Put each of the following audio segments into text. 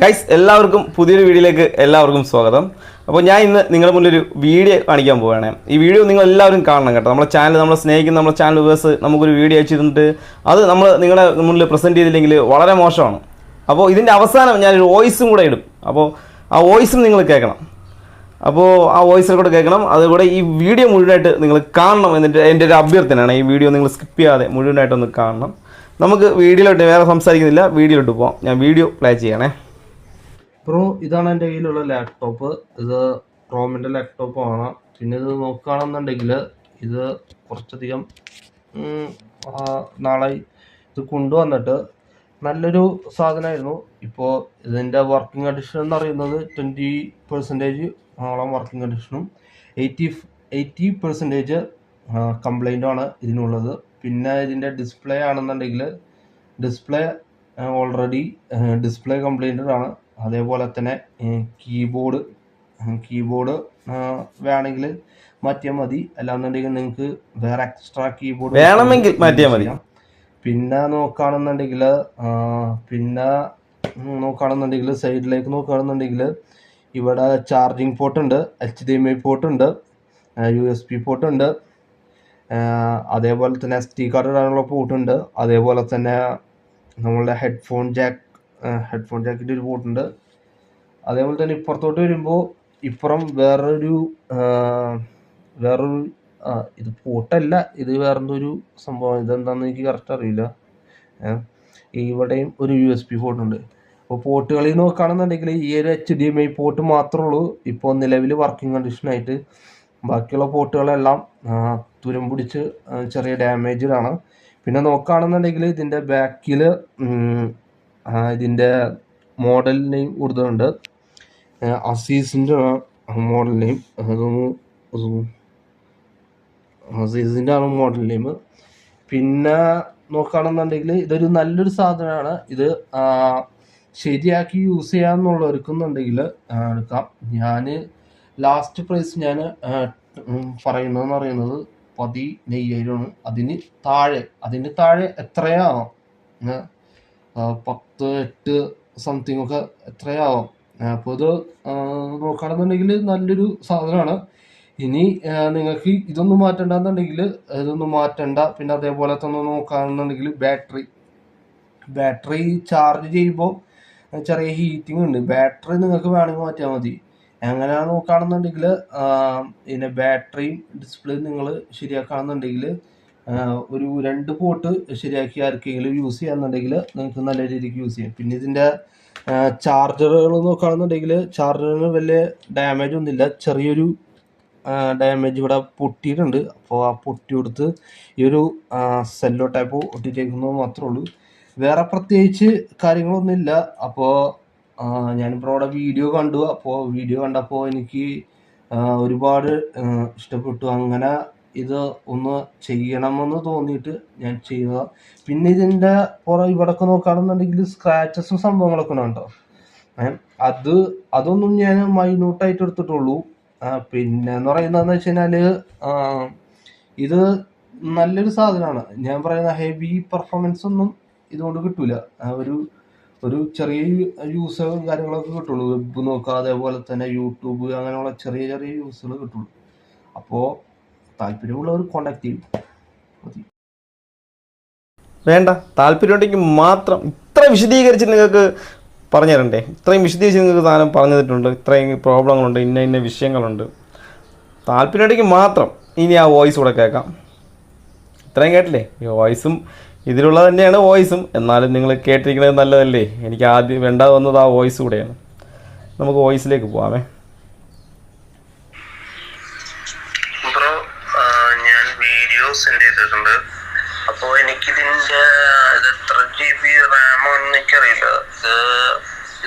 Guys എല്ലാവർക്കും പുതിയൊരു വീഡിയോയിലേക്ക് എല്ലാവർക്കും സ്വാഗതം. അപ്പോൾ ഞാൻ ഇന്ന് നിങ്ങളുടെ മുന്നിൽ ഒരു വീഡിയോ കാണിക്കാൻ പോവുകയാണ്. ഈ വീഡിയോ നിങ്ങൾ എല്ലാവരും കാണണം കേട്ടോ. നമ്മുടെ ചാനൽ നമ്മളെ സ്നേഹിക്കുന്ന നമ്മുടെ ചാനൽ വേഴ്സ് നമുക്കൊരു വീഡിയോ അയച്ചു തന്നിട്ട് അത് നമ്മൾ നിങ്ങളുടെ മുന്നിൽ പ്രസന്റ് ചെയ്തില്ലെങ്കിൽ വളരെ മോശമാണ്. അപ്പോൾ ഇതിന്റെ അവസാനം ഞാനൊരു വോയിസും കൂടെ ഇടും. അപ്പോൾ ആ വോയിസും നിങ്ങൾ കേൾക്കണം. അപ്പോൾ ആ വോയിസിൽ കൂടെ കേൾക്കണം. അതുകൂടെ ഈ വീഡിയോ മുഴുവനായിട്ട് നിങ്ങൾ കാണണം എന്നിട്ട് എന്റെ ഒരു അഭ്യർത്ഥനയാണ്. ഈ വീഡിയോ നിങ്ങൾ സ്കിപ്പ് ചെയ്യാതെ മുഴുവനായിട്ടൊന്ന് കാണണം. നമുക്ക് വീഡിയോയിലോട്ട് വേറെ സംസാരിക്കുന്നില്ല. വീഡിയോയിലോട്ട് പോകാം ഞാൻ വീഡിയോ പ്ലേ ചെയ്യണേ. ബ്രോ ഇതാണ് എന്റെ കയ്യിലുള്ള ലാപ്ടോപ്പ് ഇത് ക്രോമിന്റെ ലാപ്ടോപ്പ് ആണ്. പിന്നെ ഇത് നോക്കുകയാണെന്നുണ്ടെങ്കിൽ ഇത് കുറച്ചധികം നാളെ ഇത് കൊണ്ടുവന്നിട്ട് നല്ലൊരു സാധനമായിരുന്നു. ഇപ്പോൾ ഇതിന്റെ വർക്കിംഗ് കണ്ടീഷൻ എന്ന് പറയുന്നത് ട്വന്റി പെർസെന്റേജ് ഓളം വർക്കിംഗ് കണ്ടീഷനും എയ്റ്റി എയ്റ്റി പെർസെന്റേജ് കംപ്ലൈന്റുമാണ് ഇതിനുള്ളത്. പിന്നെ ഇതിന്റെ ഡിസ്പ്ലേ ആണെന്നുണ്ടെങ്കിൽ ഡിസ്പ്ലേ ഓൾറെഡി ഡിസ്പ്ലേ കംപ്ലൈന്റഡ് ആണ്. അതേപോലെ തന്നെ കീബോർഡ് കീബോർഡ് വേണമെങ്കിൽ മാറ്റിയാൽ മതി അല്ലാന്നുണ്ടെങ്കിൽ നിങ്ങൾക്ക് വേറെ എക്സ്ട്രാ കീബോർഡ് വേണമെങ്കിൽ മാറ്റിയാൽ മതി. പിന്നെ നോക്കുകയാണെന്നുണ്ടെങ്കിൽ പിന്നെ നോക്കുകയാണെന്നുണ്ടെങ്കിൽ സൈഡിലേക്ക് നോക്കുകയാണെന്നുണ്ടെങ്കിൽ ഇവിടെ ചാർജിങ് പോർട്ട് ഉണ്ട് H D M I port ഉണ്ട് യു എസ് പി പോർട്ട് ഉണ്ട് അതേപോലെ തന്നെ എസ് ടി കാർഡ് ഇടാനുള്ള പോർട്ട് ഉണ്ട് അതേപോലെ തന്നെ നമ്മളുടെ ഹെഡ്ഫോൺ ജാക്ക് ഹെഡ്ഫോൺ ജാക്കിന്റെ ഒരു പോർട്ട് ഉണ്ട്. അതേപോലെ തന്നെ ഇപ്പുറത്തോട്ട് വരുമ്പോൾ ഇപ്പുറം വേറൊരു വേറൊരു ആ ഇത് പോർട്ടല്ല ഇത് വേറെന്തോ ഒരു സംഭവം ഇതെന്താണെന്ന് എനിക്ക് കറക്റ്റ് അറിയില്ല. ഇവിടെയും ഒരു യു എസ് പി പോർട്ട് ഉണ്ട്. അപ്പോൾ പോർട്ടുകളിൽ നോക്കുകയാണെന്നുണ്ടെങ്കിൽ ഈ ഒരു H D M I port മാത്രമേ ഉള്ളൂ. ഇപ്പോൾ നിലവിൽ വർക്കിംഗ് കണ്ടീഷനായിട്ട് ബാക്കിയുള്ള പോർട്ടുകളെല്ലാം തുരം പിടിച്ച് ചെറിയ ഡാമേജിലാണ് പിന്നെ നോക്കുകയാണെന്നുണ്ടെങ്കിൽ ഇതിന്റെ ബാക്കിൽ ഇതിന്റെ മോഡൽ നെയിം കൊടുത്തിട്ടുണ്ട് അസീസിന്റെ മോഡൽ നെയിം അതൊന്ന് അസീസിന്റെ ആണ് മോഡൽ നെയിം പിന്നെ നോക്കുകയാണെന്നുണ്ടെങ്കിൽ ഇതൊരു നല്ലൊരു സാധനമാണ്. ഇത് ശരിയാക്കി യൂസ് ചെയ്യാന്നുള്ളവർക്കുന്നുണ്ടെങ്കിൽ എടുക്കാം. ഞാൻ ലാസ്റ്റ് പ്രൈസ് ഞാൻ പറയുന്നതെന്ന് പറയുന്നത് പതിനയ്യായിരമാണ്. അതിന് താഴെ അതിന് താഴെ ആ, പത്ത് എട്ട് സംതിങ് ഒക്കെ എത്രയാവാം. അപ്പോൾ ഇത് നോക്കുകയാണെന്നുണ്ടെങ്കിൽ നല്ലൊരു സാധനമാണ്. ഇനി നിങ്ങൾക്ക് ഇതൊന്നും മാറ്റണ്ടെന്നുണ്ടെങ്കിൽ ഇതൊന്നും മാറ്റണ്ട. പിന്നെ അതേപോലെ തന്നെ നോക്കുകയാണെന്നുണ്ടെങ്കിൽ ബാറ്ററി. ബാറ്ററി ചാർജ് ചെയ്യുമ്പോൾ ചെറിയ ഹീറ്റിംഗ് ഉണ്ട്. ബാറ്ററി നിങ്ങൾക്ക് വേണമെങ്കിൽ മാറ്റിയാൽ മതി. അങ്ങനെ നോക്കുകയാണെന്നുണ്ടെങ്കിൽ പിന്നെ ബാറ്ററിയും ഡിസ്പ്ലേയും നിങ്ങൾ ശരിയാക്കുകയാണെന്നുണ്ടെങ്കിൽ ഒരു രണ്ട് പോട്ട് ശരിയാക്കി ആർക്കെങ്കിലും യൂസ് ചെയ്യാന്നുണ്ടെങ്കിൽ നിങ്ങൾക്ക് നല്ല രീതിക്ക് യൂസ് ചെയ്യാം. പിന്നെ ഇതിന്റെ ചാർജറുകൾ നോക്കുകയാണെന്നുണ്ടെങ്കിൽ ചാർജറിന് വലിയ ഡാമേജ് ഒന്നുമില്ല. ചെറിയൊരു ഡാമേജ് ഇവിടെ പൊട്ടിയിട്ടുണ്ട്. അപ്പോൾ ആ പൊട്ടി കൊടുത്ത് ഈ ഒരു സെല്ലോ ടൈപ്പ് ഒട്ടിച്ചേക്കുന്നത് മാത്രമേ ഉള്ളൂ. വേറെ പ്രത്യേകിച്ച് കാര്യങ്ങളൊന്നുമില്ല. അപ്പോൾ ഞാനിപ്പോൾ അവിടെ വീഡിയോ കണ്ടു. അപ്പോൾ വീഡിയോ കണ്ടപ്പോൾ എനിക്ക് ഒരുപാട് ഇഷ്ടപ്പെട്ടു. അങ്ങനെ ഇത് ഒന്ന് ചെയ്യണമെന്ന് തോന്നിയിട്ട് ഞാൻ ചെയ്തതാ. പിന്നെ ഇതിന്റെ പുറം ഇവിടൊക്കെ നോക്കുകയാണെന്നുണ്ടെങ്കിൽ സ്ക്രാച്ചസും സംഭവങ്ങളൊക്കെ ഉണ്ട് അത് അതൊന്നും ഞാൻ മൈന്യൂട്ടായിട്ട് എടുത്തിട്ടുള്ളൂ. പിന്നെ എന്ന് പറയുന്നതെന്ന് വെച്ച് കഴിഞ്ഞാൽ ഇത് നല്ലൊരു സാധനമാണ്. ഞാൻ പറയുന്ന ഹെവി പെർഫോമൻസ് ഒന്നും ഇതുകൊണ്ട് കിട്ടൂല. ഒരു ഒരു ചെറിയ യൂസും കാര്യങ്ങളൊക്കെ കിട്ടുള്ളൂ. വെബ് നോക്കുക അതേപോലെ തന്നെ യൂട്യൂബ് അങ്ങനെയുള്ള ചെറിയ ചെറിയ യൂസുകൾ കിട്ടുള്ളൂ. അപ്പോൾ താല്പര്യമുള്ളവർ കോണ്ടാക്ട് ചെയ്യും. മതി. വേണ്ട. താല്പര്യമുണ്ടെങ്കിൽ മാത്രം ഇത്ര വിശദീകരിച്ച് നിങ്ങൾക്ക് പറഞ്ഞു തരണ്ടേ? ഇത്രയും വിശദീകരിച്ച് നിങ്ങൾക്ക് സാധനം പറഞ്ഞു തന്നിട്ടുണ്ട്. ഇത്രയും പ്രോബ്ലങ്ങളുണ്ട്. ഇന്ന ഇന്ന വിഷയങ്ങളുണ്ട്. താല്പര്യമുണ്ടെങ്കിൽ മാത്രം ഇനി ആ വോയിസ് കൂടെ കേൾക്കാം. ഇത്രയും കേട്ടില്ലേ? ഈ വോയിസും ഇതിലുള്ള തന്നെയാണ് വോയിസും എന്നാലും നിങ്ങൾ കേട്ടിരിക്കുന്നത് നല്ലതല്ലേ? എനിക്ക് ആദ്യം വേണ്ട വന്നത് ആ വോയിസ് കൂടെയാണ്. നമുക്ക് വോയിസിലേക്ക് പോവാമേ ബ്രോ ആ, ഞാൻ വീഡിയോ സെൻഡ് ചെയ്തിട്ടുണ്ട്. അപ്പോൾ എനിക്കിതിന്റെ ഇത് എത്ര ജി ബി റാമോ ആണെന്ന് എനിക്കറിയില്ല. ഇത്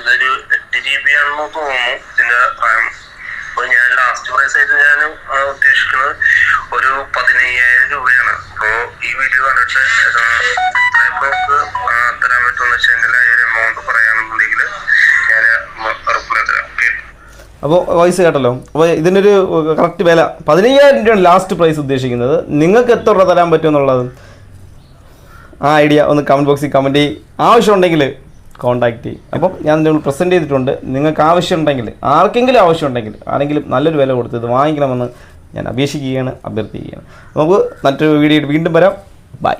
ഇതൊരു എട്ട് ജി ബി ആണെന്ന് തോന്നുന്നു ഇതിന്റെ റാം അപ്പോൾ ഞാൻ ലാസ്റ്റ് പ്രൈസ് ആയിട്ട് ഞാൻ ഉദ്ദേശിക്കുന്നത് ഒരു പതിനയ്യായിരം രൂപയാണ്. അപ്പോൾ ഈ വീഡിയോ കണ്ടിട്ട് അപ്പോൾ വോയിസ് കേട്ടല്ലോ. അപ്പോൾ ഇതിനൊരു കറക്റ്റ് വില. പതിനയ്യായിരം രൂപയാണ് ലാസ്റ്റ് പ്രൈസ് ഉദ്ദേശിക്കുന്നത്. നിങ്ങൾക്ക് എത്ര രൂപ തരാൻ പറ്റുമെന്നുള്ളത് ആ ഐഡിയ ഒന്ന് കമന്റ് ബോക്സിൽ കമന്റ് ചെയ്യും. ആവശ്യമുണ്ടെങ്കിൽ കോൺടാക്ട് ചെയ്യും. അപ്പം ഞാൻ നിങ്ങൾ പ്രസന്റ് ചെയ്തിട്ടുണ്ട്. നിങ്ങൾക്ക് ആവശ്യമുണ്ടെങ്കിൽ ആർക്കെങ്കിലും ആവശ്യമുണ്ടെങ്കിൽ ആരെങ്കിലും നല്ലൊരു വില കൊടുത്ത് ഇത് വാങ്ങിക്കണമെന്ന് ഞാൻ അപേക്ഷിക്കുകയാണ് അഭ്യർത്ഥിക്കുകയാണ്. നമുക്ക് മറ്റൊരു വീഡിയോ വീണ്ടും വരാം. ബൈ